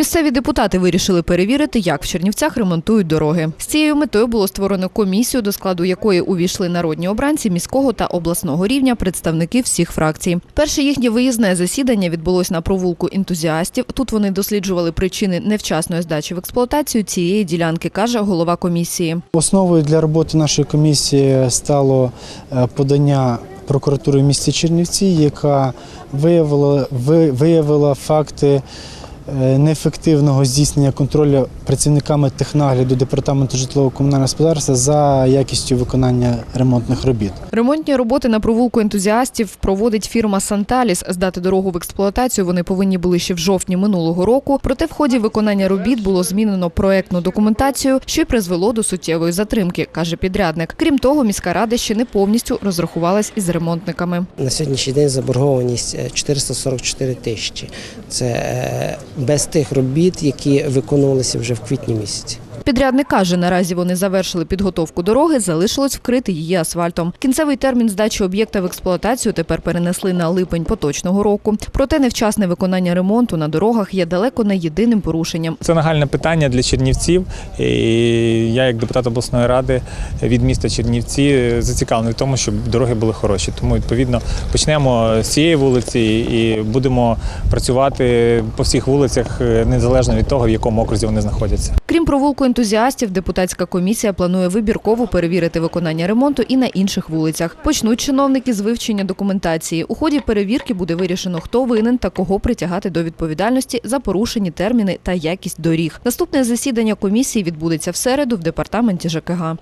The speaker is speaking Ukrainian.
Місцеві депутати вирішили перевірити, як в Чернівцях ремонтують дороги. З цією метою було створено комісію, до складу якої увійшли народні обранці міського та обласного рівня, представники всіх фракцій. Перше їхнє виїзне засідання відбулось на провулку ентузіастів. Тут вони досліджували причини невчасної здачі в експлуатацію цієї ділянки, каже голова комісії. Основою для роботи нашої комісії стало е, подання прокуратури в місті Чернівці, яка виявила, ви- виявила факти неефективного здійснення контролю працівниками технагляду департаменту житлово-комунального господарства за якістю виконання ремонтних робіт. Ремонтні роботи на провулку ентузіастів проводить фірма Санталіс. Здати дорогу в експлуатацію вони повинні були ще в жовтні минулого року. Проте в ході виконання робіт було змінено проектну документацію, що й призвело до суттєвої затримки, каже підрядник. Крім того, міська рада ще не повністю розрахувалась із ремонтниками. На сьогоднішній день заборгованість е, 444 тисячі. Це е, без тих робіт, які виконувалися вже в квітні місяці. Підрядник каже, наразі вони завершили підготовку дороги, залишилось вкрити її асфальтом. Кінцевий термін здачі об'єкта в експлуатацію тепер перенесли на липень поточного року. Проте невчасне виконання ремонту на дорогах є далеко не єдиним порушенням. Це нагальне питання для чернівців. І я, як депутат обласної ради від міста Чернівці, зацікавлений в тому, щоб дороги були хороші. Тому відповідно почнемо з цієї вулиці і будемо працювати по всіх вулицях е, незалежно від того, в якому окрузі вони знаходяться. Крім провулку ентузіастів, депутатська комісія планує вибірково перевірити виконання ремонту і на інших вулицях. Почнуть чиновники з вивчення документації. У ході перевірки буде вирішено, хто винен та кого притягати до відповідальності за порушені терміни та якість доріг. Наступне засідання комісії відбудеться в середу в департаменті ЖКГ.